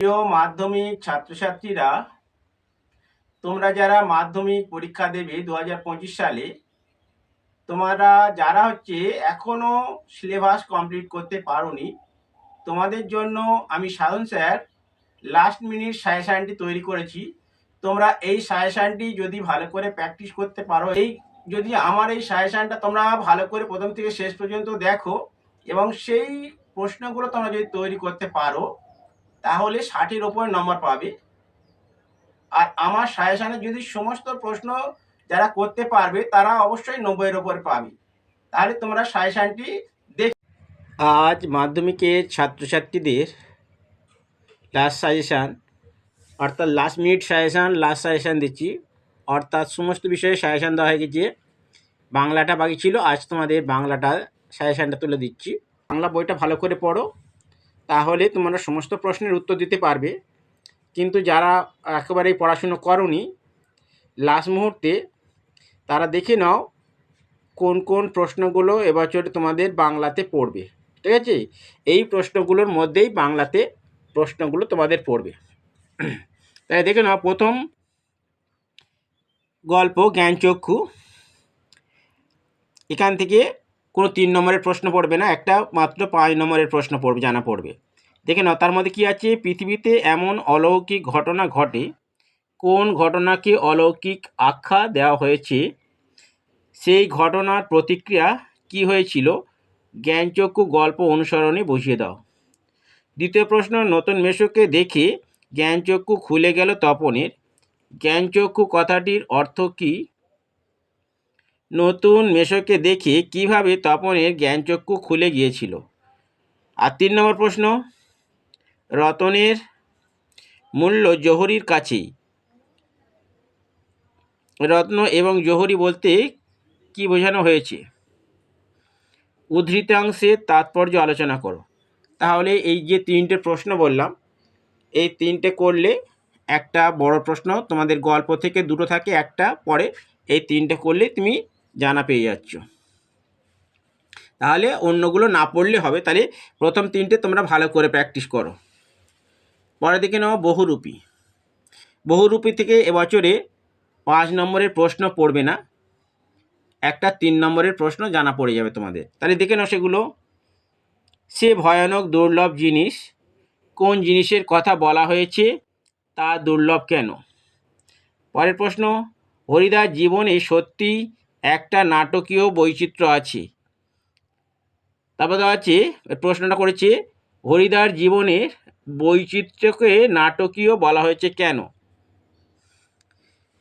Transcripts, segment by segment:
প্রিয় মাধ্যমিক ছাত্রছাত্রীরা, তোমরা যারা মাধ্যমিক পরীক্ষা দেবে দু হাজার পঁচিশ সালে, তোমরা যারা হচ্ছে এখনও সিলেবাস কমপ্লিট করতে পারোনি, তোমাদের জন্য আমি সাধন স্যার লাস্ট মিনিট সাজেশানটি তৈরি করেছি। তোমরা এই সাজেশানটি যদি ভালো করে প্র্যাকটিস করতে পারো, এই যদি আমার এই সাজেশানটা তোমরা ভালো করে প্রথম থেকে শেষ পর্যন্ত দেখো এবং সেই প্রশ্নগুলো তোমরা যদি তৈরি করতে পারো তাহলে ষাটের ওপর নম্বর পাবে। আর আমার সাজেশানে যদি সমস্ত প্রশ্ন যারা করতে পারবে, তারা অবশ্যই নব্বইয়ের ওপর পাবে। তাহলে তোমরা সাজেশানটি দেখ আজ মাধ্যমিকের ছাত্রছাত্রীদের লাস্ট সাজেশান অর্থাৎ last minute suggestion last suggestion দিচ্ছি। অর্থাৎ সমস্ত বিষয়ে সাজেশান দেওয়া হয়ে গেছে। বাংলাটা বাকি ছিল, আজ তোমাদের বাংলাটা সাজেশানটা তুলে দিচ্ছি। বাংলা বইটা ভালো করে পড়ো। তাহলে তোমরা সমস্ত প্রশ্নের উত্তর দিতে পারবে। কিন্তু যারা একেবারেই পড়াশুনো করনি লাস্ট মুহূর্তে তারা দেখে নাও কোন কোন প্রশ্নগুলো এবছর তোমাদের বাংলাতে পড়বে। ঠিক আছে? এই প্রশ্নগুলোর মধ্যেই বাংলাতে প্রশ্নগুলো তোমাদের পড়বে। তাই দেখে নাও, প্রথম গল্প জ্ঞানচক্ষু। এখান থেকে কোনো তিন নম্বরের প্রশ্ন পড়বে না, একটা মাত্র পাঁচ নম্বরের প্রশ্ন পড়বে, জানা পড়বে। দেখে নাও, তার মধ্যে কী আছে? পৃথিবীতে এমন অলৌকিক ঘটনা ঘটে, কোন ঘটনাকে অলৌকিক আখ্যা দেওয়া হয়েছে? সেই ঘটনার প্রতিক্রিয়া কি হয়েছিল? জ্ঞানচক্ষু গল্প অনুসরণে বুঝিয়ে দাও। দ্বিতীয় প্রশ্ন, নতুন মেশোকে দেখে জ্ঞানচক্ষু খুলে গেল তপনের। জ্ঞানচক্ষু কথাটির অর্থ কী? নতুন মেশোকে দেখে কীভাবে তপনের জ্ঞানচক্ষু খুলে গিয়েছিল? আর তিন নম্বর প্রশ্ন, রতনের মূল্য জহুরির কাছেই। রত্ন এবং জহুরি বলতে কি বোঝানো হয়েছে? উদ্ধৃতাংশের তাৎপর্য আলোচনা করো। তাহলে এই যে তিনটে প্রশ্ন বললাম, এই তিনটে করলে একটা বড় প্রশ্ন তোমাদের গল্প থেকে দুটো থাকে, একটা পরে এই তিনটে করলে তুমি জানা পেয়ে যাচ্ছ। তাহলে অন্যগুলো না পড়লে হবে। তাহলে প্রথম তিনটে তোমরা ভালো করে প্র্যাকটিস করো। পরে দিকে নাও বহুরূপী। বহুরূপী থেকে এবছরে পাঁচ নম্বরের প্রশ্ন পড়বে না। একটা তিন নম্বরের প্রশ্ন জানা পড়ে যাবে তোমাদের। তাহলে দেখে নাও সেগুলো। সে ভয়ানক দুর্লভ জিনিস, কোন জিনিসের কথা বলা হয়েছে, তা দুর্লভ কেন? পরের প্রশ্ন হরিদার জীবনে সত্যি একটা নাটকীয় বৈচিত্র্য আছে। তারপর দেওয়া আছে প্রশ্নটা করেছে, হরিদার জীবনের বৈচিত্র্যকে নাটকীয় বলা হয়েছে কেন?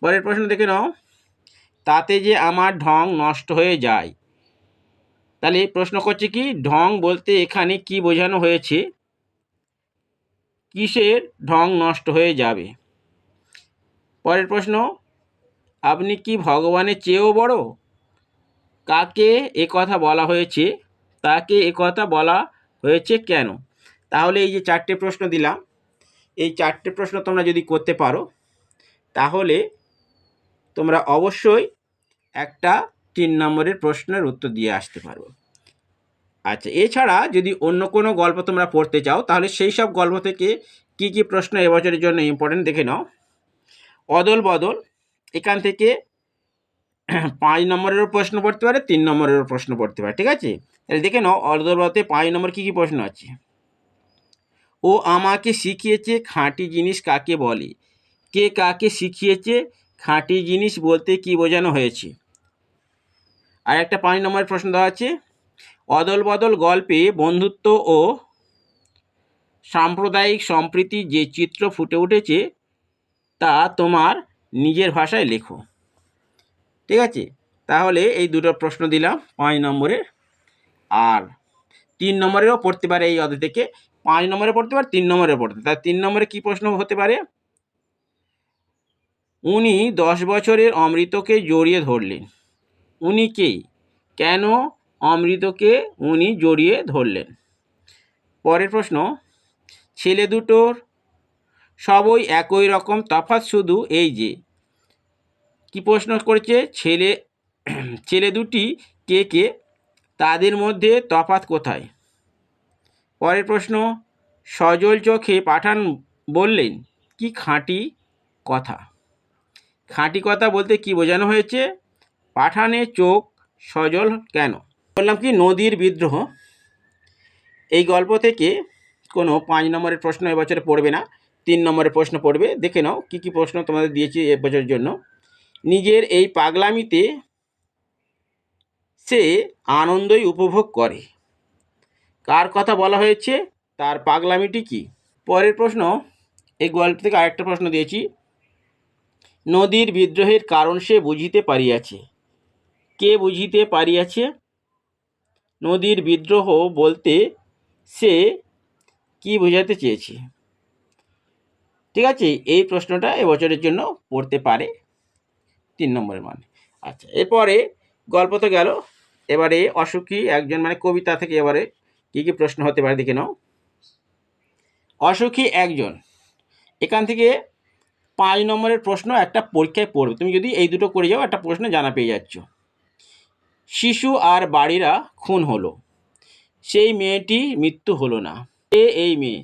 পরের প্রশ্ন দেখে নাও, তাতে যে আমার ঢং নষ্ট হয়ে যায়। তাহলে প্রশ্ন করছে কি, ঢং বলতে এখানে কি বোঝানো হয়েছে? কিসের ঢং নষ্ট হয়ে যাবে? পরের প্রশ্ন আপনি কি ভগবানের চেয়েও বড়? কাকে এ কথা বলা হয়েছে? তাকে এ কথা বলা হয়েছে কেন? তাহলে এই যে চারটে প্রশ্ন দিলাম, এই চারটে প্রশ্ন তোমরা যদি করতে পারো, তাহলে তোমরা অবশ্যই একটা তিন নম্বরের প্রশ্নের উত্তর দিয়ে আসতে পারব আচ্ছা এছাড়া যদি অন্য কোনো গল্প তোমরা পড়তে চাও, তাহলে সেই সব গল্প থেকে কি কি প্রশ্ন এবছরের জন্য ইম্পর্টেন্ট দেখে নাও। অদল বদল এখান থেকে পাঁচ নম্বরেরও প্রশ্ন পড়তে পারে, তিন নম্বরেরও প্রশ্ন পড়তে পারে, ঠিক আছে? তাহলে দেখে নাও বদলে পাঁচ নম্বর কী কী প্রশ্ন আছে? ও আমাকে শিখিয়েছে খাঁটি জিনিস কাকে বলে। কে কাকে শিখিয়েছে খাঁটি জিনিস বলতে কি বোঝানো হয়েছে? আর একটা পাঁচ নম্বরের প্রশ্ন দেওয়া আছে অদল বদল গল্পে বন্ধুত্ব ও সাম্প্রদায়িক সম্প্রীতি যে চিত্র ফুটে উঠেছে, তা তোমার নিজের ভাষায় লেখো। ঠিক আছে? তাহলে এই দুটো প্রশ্ন দিলাম পাঁচ নম্বরের। আর তিন নম্বরেরও পড়তে পারে এই অধ্যায় থেকে পাঁচ নম্বরে পড়তে পারে, তিন নম্বরে পড়তে তার তিন নম্বরে কী প্রশ্ন হতে পারে? উনি দশ বছরের অমৃতকে জড়িয়ে ধরলেন। উনি কে? কেন অমৃতকে উনি জড়িয়ে ধরলেন? পরের প্রশ্ন, ছেলে দুটোর সবই একই রকম, তফাৎ শুধু এই যে। কি প্রশ্ন করেছে? ছেলে ছেলে দুটি কে কে? তাদের মধ্যে তফাৎ কোথায়? পরের প্রশ্ন, সজল চোখে পাঠান বললেন, কি খাঁটি কথা। খাঁটি কথা বলতে কি বোঝানো হয়েছে? পাঠানে চোখ সজল কেন? বললাম কি, নদীর বিদ্রোহ। এই গল্প থেকে কোনো পাঁচ নম্বরের প্রশ্ন এবছরে পড়বে না। তিন নম্বরের প্রশ্ন পড়বে, দেখে নাও কী কী প্রশ্ন তোমাদের দিয়েছি এবছরের জন্য। নিজের এই পাগলামিতে সে আনন্দই উপভোগ করে। কার কথা বলা হয়েছে? তার পাগলামিটি কি? পরের প্রশ্ন, এই গল্প থেকে আরেকটা প্রশ্ন দিয়েছি। নদীর বিদ্রোহের কারণ সে বুঝিতে পারিয়াছে। কে বুঝিতে পারিয়াছে? নদীর বিদ্রোহ বলতে সে কি বোঝাতে চেয়েছে? ঠিক আছে? এই প্রশ্নটা এবছরের জন্য পড়তে পারে। তিন নম্বরের মানে। আচ্ছা এরপরে গল্প তো গেল। এবারে অসুখী একজন মানে কবিতা থেকে এবারে কী কী প্রশ্ন হতে পারে দেখে নাও। অসুখী একজন? এখান থেকে পাঁচ নম্বরের প্রশ্ন একটা পরীক্ষায় পড়বে। তুমি যদি এই দুটো করে যাও, একটা প্রশ্ন জানা পেয়ে যাচ্ছ। শিশু আর বাড়িরা খুন হলো। সেই মেয়েটি মৃত্যু হলো না। এ এই মেয়ে।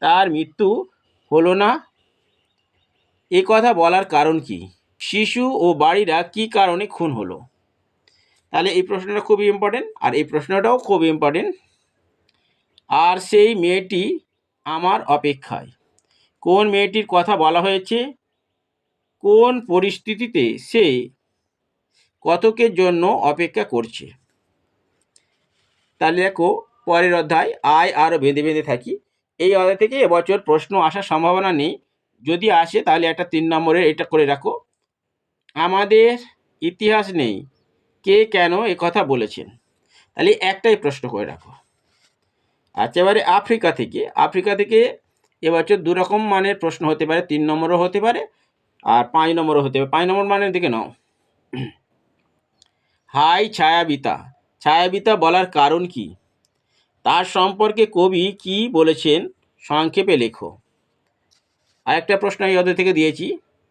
তার মৃত্যু হলো না? এ কথা বলার কারণ কি? শিশু ও বাড়িরা কি কারণে খুন হলো? তাহলে এই প্রশ্নটা খুবই ইম্পর্টেন্ট আর এই প্রশ্নটাও খুব ইম্পর্টেন্ট আর সেই মেয়েটি আমার অপেক্ষায়। কোন মেয়েটির কথা বলা হয়েছে? কোন পরিস্থিতিতে সে কতকের জন্য অপেক্ষা করছে? তাহলে দেখো, পরের অধ্যায় আয় আরও বেঁধে বেঁধে থাকি। এই অধ্যায় থেকে এবছর প্রশ্ন আসার সম্ভাবনা নেই। যদি আসে, তাহলে একটা তিন নম্বরের এটা করে রাখো। আমাদের ইতিহাস নেই। কে কেন এ কথা বলেছেন? তাহলে একটাই প্রশ্ন করে রাখো। আচ্ছা এবারে আফ্রিকা থেকে। আফ্রিকা থেকে এবছর দু রকম মানের প্রশ্ন হতে পারে। তিন নম্বরও হতে পারে আর পাঁচ নম্বরও হতে পারে। পাঁচ নম্বর মানের দিকে নাও। হাই, ছায়াবিতা। ছায়াবিতা বলার কারণ কি? তার সম্পর্কে কবি কি বলেছেন সংক্ষেপে লেখো। আর একটা প্রশ্ন এই অধ্যায় থেকে দিয়েছি,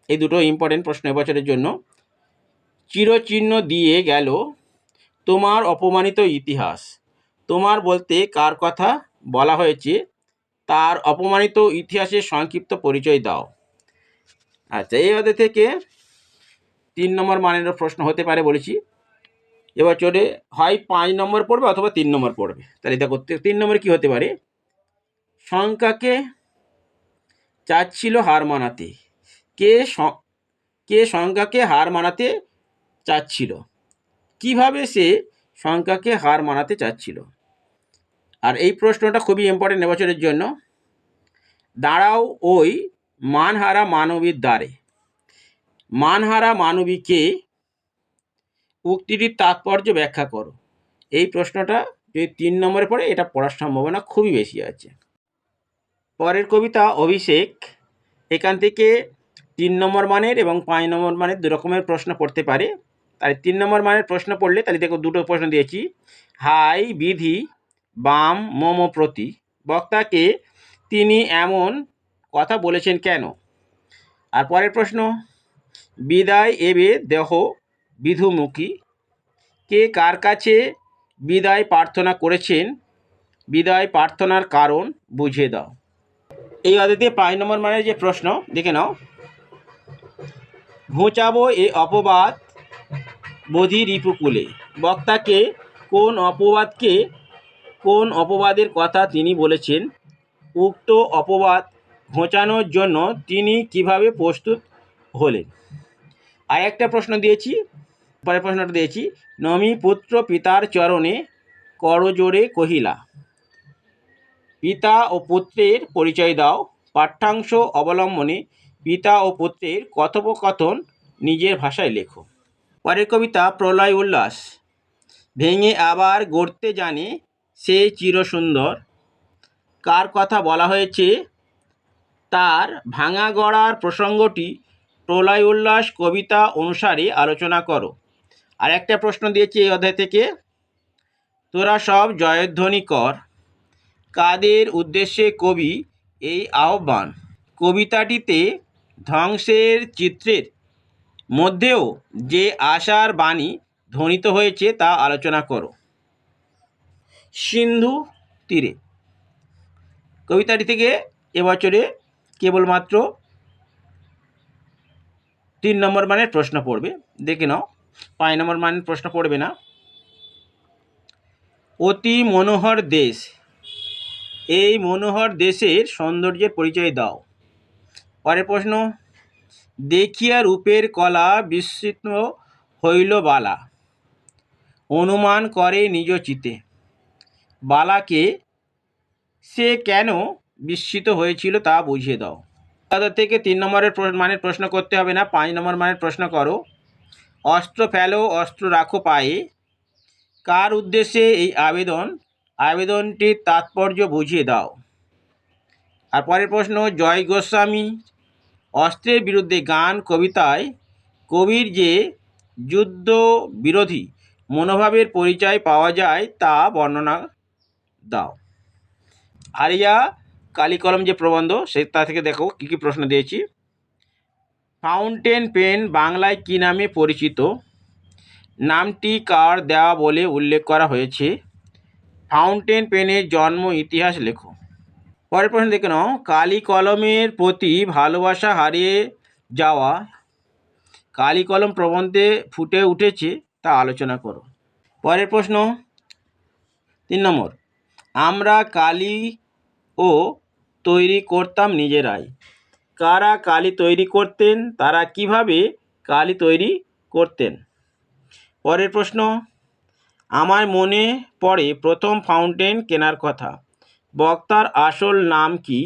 এই দুটো ইম্পর্টেন্ট প্রশ্ন এবছরের জন্য। চিরচিহ্ন দিয়ে গেল তোমার অপমানিত ইতিহাস। তোমার বলতে কার কথা বলা হয়েছে, তার অপমানিত ইতিহাসের সংক্ষিপ্ত পরিচয় দাও। আচ্ছা এই অধ্যায় থেকে তিন নম্বর মানের প্রশ্ন হতে পারে বলেছি। চলে হয় পাঁচ নম্বর পড়বে অথবা তিন নম্বর পড়বে। তাহলে দেখো তি- তিন নম্বর কি হতে পারে? শঙ্কাকে চাচ্ছিল হার মানাতে। কে কে শঙ্কাকে হার মানাতে চাচ্ছিল কীভাবে সে সংখ্যাকে হার মানাতে চাচ্ছিল আর এই প্রশ্নটা খুবই ইম্পর্টেন্ট এবছরের জন্য। দাঁড়াও ওই মানহারা মানবীর দ্বারে। মানহারা মানবীকে উক্তিটির তাৎপর্য ব্যাখ্যা করো। এই প্রশ্নটা যদি তিন নম্বরে পড়ে, এটা পড়ার সম্ভাবনা খুবই বেশি আছে। পরের কবিতা অভিষেক। এখান থেকে তিন নম্বর মানের এবং পাঁচ নম্বর মানের দু রকমের প্রশ্ন পড়তে পারে। তাই তিন নম্বর মানের প্রশ্ন পড়লে, তাহলে দেখো দুটো প্রশ্ন দিয়েছি। হাই, বিধি, বাম, মম, প্রতি। বক্তাকে তিনি এমন কথা বলেছেন কেন? আর পরের প্রশ্ন, বিদায় এবে দেহ বিধুমুখী। কে কার কাছে বিদায় প্রার্থনা করেছেন? বিদায় প্রার্থনার কারণ বুঝিয়ে দাও। এই অদিতে পাঁচ নম্বর মানের যে প্রশ্ন, দেখে নাও। ঘুচাবো এ অপবাদ বোধি রিপুকুলে বক্তাকে কোন অপবাদকে, কোন অপবাদের কথা তিনি বলেছেন? উক্ত অপবাদ ঘোচানোর জন্য তিনি কীভাবে প্রস্তুত হলেন? আর একটা প্রশ্ন দিয়েছি। পরের প্রশ্নটা দিয়েছি। নমি পুত্র পিতার চরণে করজোড়ে কহিলা, পিতা ও পুত্রের পরিচয় দাও। পাঠ্যাংশ অবলম্বনে পিতা ও পুত্রের কথোপকথন নিজের ভাষায় লেখো। পরের কবিতা প্রলয় উল্লাস, ভেঙে আবার গড়তে জানে সে চিরসুন্দর। কার কথা বলা হয়েছে তার ভাঙা গড়ার প্রসঙ্গটি প্রলয় উল্লাস কবিতা অনুসারে আলোচনা করো। আর একটা প্রশ্ন দিয়েছি এই অধ্যায় থেকে। তোরা সব জয়ধ্বনি কর। কাদের উদ্দেশ্যে কবি এই আহ্বান? কবিতাটিতে ধ্বংসের চিত্রের মধ্যেও যে আশার বাণী ধ্বনিত হয়েছে তা আলোচনা করো। সিন্ধু তীরে। কবিতাটি থেকে এবছরে কেবলমাত্র তিন নম্বর মানের প্রশ্ন পড়বে। দেখে নাও। পাঁচ নম্বর মানের প্রশ্ন পড়বে না। অতি মনোহর দেশ। এই মনোহর দেশের সৌন্দর্যের পরিচয় দাও। পরের প্রশ্ন, দেখিয়া রূপের কলা বিস্মিত হইল বালা। অনুমান করে নিজ চিতে। বালাকে সে কেন বিস্মিত হয়েছিল তা বুঝিয়ে দাও। তাদের থেকে তিন নম্বরের মানের প্রশ্ন করতে হবে না। পাঁচ নম্বর মানের প্রশ্ন করো। অস্ত্র ফেলো, অস্ত্র রাখো পায়ে। কার উদ্দেশ্যে এই আবেদন? আবেদনটির তাৎপর্য বুঝিয়ে দাও। আর পরের প্রশ্ন, জয় গোস্বামী। অস্ত্রের বিরুদ্ধে গান, কবিতায় কবির যে যুদ্ধ বিরোধী মনোভাবের পরিচয় পাওয়া যায় তা বর্ণনা দাও। আরিয়া কালিকলম যে প্রবন্ধ, সে তা থেকে দেখো, কী কী প্রশ্ন দিয়েছি। ফাউন্টেন পেন বাংলায় কী নামে পরিচিত? নামটি কার দেওয়া বলে উল্লেখ করা হয়েছে? ফাউন্টেন পেনের জন্ম, ইতিহাস লেখো। পরের প্রশ্ন দেখে নাও। কালি কলমের প্রতি ভালোবাসা হারিয়ে যাওয়া কালি কলম প্রবন্ধে ফুটে উঠেছে তা আলোচনা করো। পরের প্রশ্ন। তিন নম্বর। আমরা কালি ও তৈরি করতাম নিজেরাই। কারা কালি তৈরি করতেন, তারা কীভাবে কালি তৈরি করতেন? পরের প্রশ্ন, আমার মনে পড়ে প্রথম ফাউন্টেন কেনার কথা। বক্তার আসল নাম কি?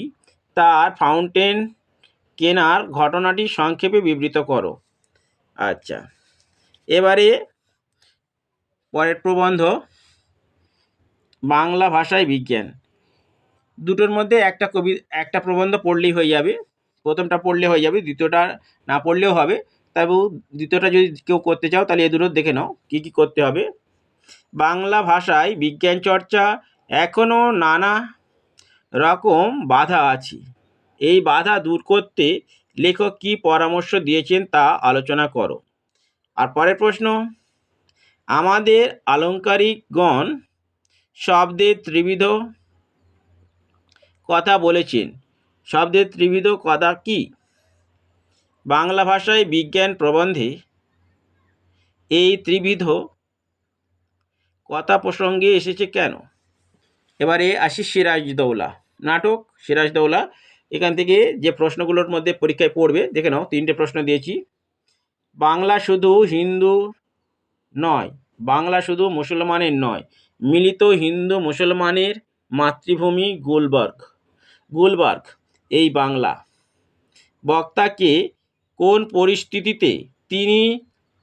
তার ফাউন্টেন কেনার ঘটনাটি সংক্ষেপে বিবৃত করো। আচ্ছা এবারে পরের প্রবন্ধ, বাংলা ভাষায় বিজ্ঞান। দুটোর মধ্যে একটা কবি, একটা প্রবন্ধ পড়লেই হয়ে যাবে। প্রথমটা পড়লে হয়ে যাবে, দ্বিতীয়টা না পড়লেও হবে। তবু দ্বিতীয়টা যদি কেউ করতে চাও, তাহলে এ দুটো দেখে নাও, কী কী করতে হবে। বাংলা ভাষায় বিজ্ঞান চর্চা এখনও নানা রকম বাধা আছে। এই বাধা দূর করতে লেখক কী পরামর্শ দিয়েছেন তা আলোচনা করো। আর পরের প্রশ্ন, আমাদের আলংকারিকগণ শব্দের ত্রিবিধ কথা বলেছেন। শব্দের ত্রিবিধ কথা কি? বাংলা ভাষায় বিজ্ঞান প্রবন্ধে এই ত্রিবিধ কথা প্রসঙ্গে এসেছে কেন? এবারে আসি সিরাজদৌলা। নাটক সিরাজদৌলা। এখান থেকে যে প্রশ্নগুলোর মধ্যে পরীক্ষায় পড়বে, দেখে নাও, তিনটে প্রশ্ন দিয়েছি। বাংলা শুধু হিন্দু নয়, বাংলা শুধু মুসলমানের নয়, মিলিত হিন্দু মুসলমানের মাতৃভূমি গুলবার্গ। গুলবার্গ। এই বাংলা। বক্তাকে কোন পরিস্থিতিতে তিনি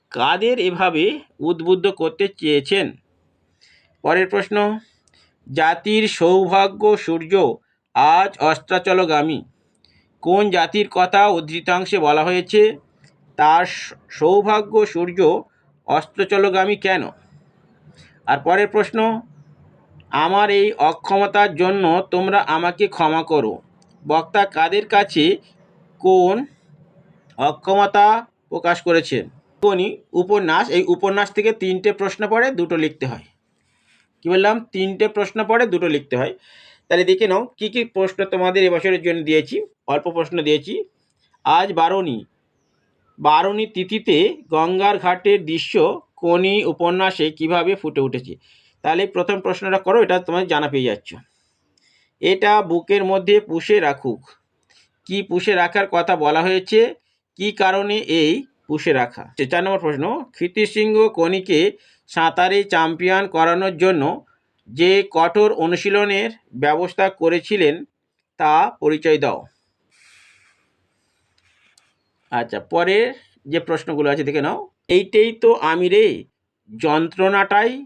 কাদের এভাবে উদ্বুদ্ধ করতে চেয়েছেন? পরের প্রশ্ন, জাতির সৌভাগ্য সূর্য আজ অস্তাচলগামী কোন জাতির কথা উদ্ধৃতাংশে বলা হয়েছে? তার সৌভাগ্য সূর্য অস্ত্রচলগামী কেন? আর পরের প্রশ্ন, আমার এই অক্ষমতার জন্য তোমরা আমাকে ক্ষমা করো। বক্তা কাদের কাছে কোন অক্ষমতা প্রকাশ করেছেন কোনই উপন্যাস, এই উপন্যাস থেকে তিনটে প্রশ্ন পড়ে, দুটো লিখতে হয়। কি বললাম? তিনটে প্রশ্ন পড়ে, দুটো লিখতে হয়। তাহলে দেখে নাও, কী কী প্রশ্ন তোমাদের এবছরের জন্য দিয়েছি? অল্প প্রশ্ন দিয়েছি। আজ বারণী বারণী তিথিতে গঙ্গার ঘাটের দৃশ্য কোনি উপন্যাসে কীভাবে ফুটে উঠেছে? তাহলে প্রথম প্রশ্নটা করো, এটা তোমার জানা পেয়ে যাচ্ছ। এটা বুকের মধ্যে পুষে রাখুক। কি পুষে রাখার কথা বলা হয়েছে? কি কারণে এই পুষে রাখা? চার নম্বর প্রশ্ন কৃতিসিংহ কনিকে সাঁতারে চ্যাম্পিয়ন করানোর জন্য যে কঠোর অনুশীলনের ব্যবস্থা করেছিলেন, তা পরিচয় দাও। আচ্ছা পরের যে প্রশ্নগুলো আছে, দেখে নাও। এইটাই তো আমি রে, যন্ত্রণাটাই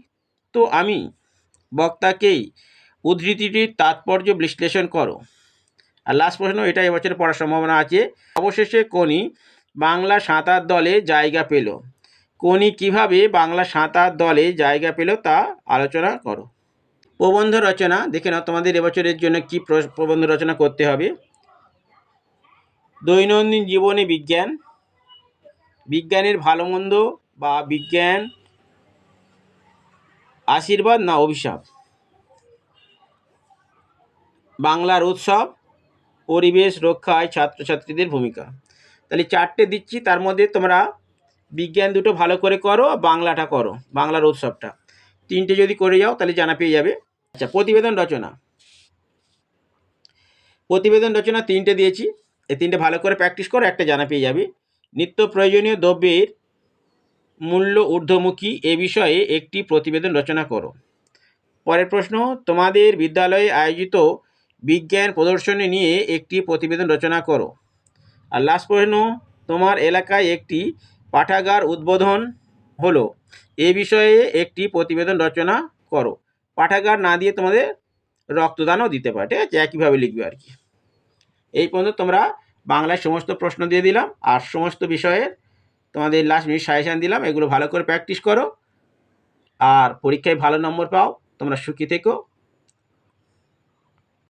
তো আমি, বক্তাকেই উদ্ধৃতিটির তাৎপর্য বিশ্লেষণ করো। আর লাস্ট প্রশ্ন এটা এবছর পড়ার সম্ভাবনা আছে। অবশেষে কোনি বাংলা সাঁতার দলে জায়গা পেল। কোনি কীভাবে বাংলা সাঁতার দলে জায়গা পেল তা আলোচনা করো। প্রবন্ধ রচনা, দেখে নাও তোমাদের এবছরের জন্য কি প্রবন্ধ রচনা করতে হবে। দৈনন্দিন জীবনে বিজ্ঞান, বিজ্ঞানের ভালো মন্দ বা বিজ্ঞান, আশীর্বাদ না অভিশাপ? বাংলার উৎসব, পরিবেশ রক্ষায় ছাত্রছাত্রীদের ভূমিকা। তাহলে চারটে দিচ্ছি, তার মধ্যে তোমরা বিজ্ঞান দুটো ভালো করে করো বাংলাটা করো, বাংলার উৎসবটা। তিনটে যদি করে যাও, তাহলে জানা পেয়ে যাবে। আচ্ছা প্রতিবেদন রচনা। প্রতিবেদন রচনা তিনটে দিয়েছি, এই তিনটে ভালো করে প্র্যাকটিস করো, একটা জানা পেয়ে যাবে। নিত্য প্রয়োজনীয় দ্রব্যের মূল্য ঊর্ধ্বমুখী এ বিষয়ে একটি প্রতিবেদন রচনা করো। পরের প্রশ্ন, তোমাদের বিদ্যালয়ে আয়োজিত বিজ্ঞান প্রদর্শনী নিয়ে একটি প্রতিবেদন রচনা করো। আর লাস্ট প্রশ্ন, তোমার এলাকায় একটি পাঠাগার উদ্বোধন হলো। এ বিষয়ে একটি প্রতিবেদন রচনা করো। পাঠাগার না দিয়ে তোমাদের রক্তদানও দিতে পারে, ঠিক আছে? একইভাবে লিখবে আর কি। এই পর্যন্ত তোমরা বাংলায় সমস্ত প্রশ্ন দিয়ে দিলাম। আর সমস্ত বিষয়ের তোমাদের লাস্ট মিনিট সাজেশান দিলাম। এগুলো ভালো করে প্র্যাকটিস করো। আর পরীক্ষায় ভালো নম্বর পাও। তোমরা সুখী থেকো।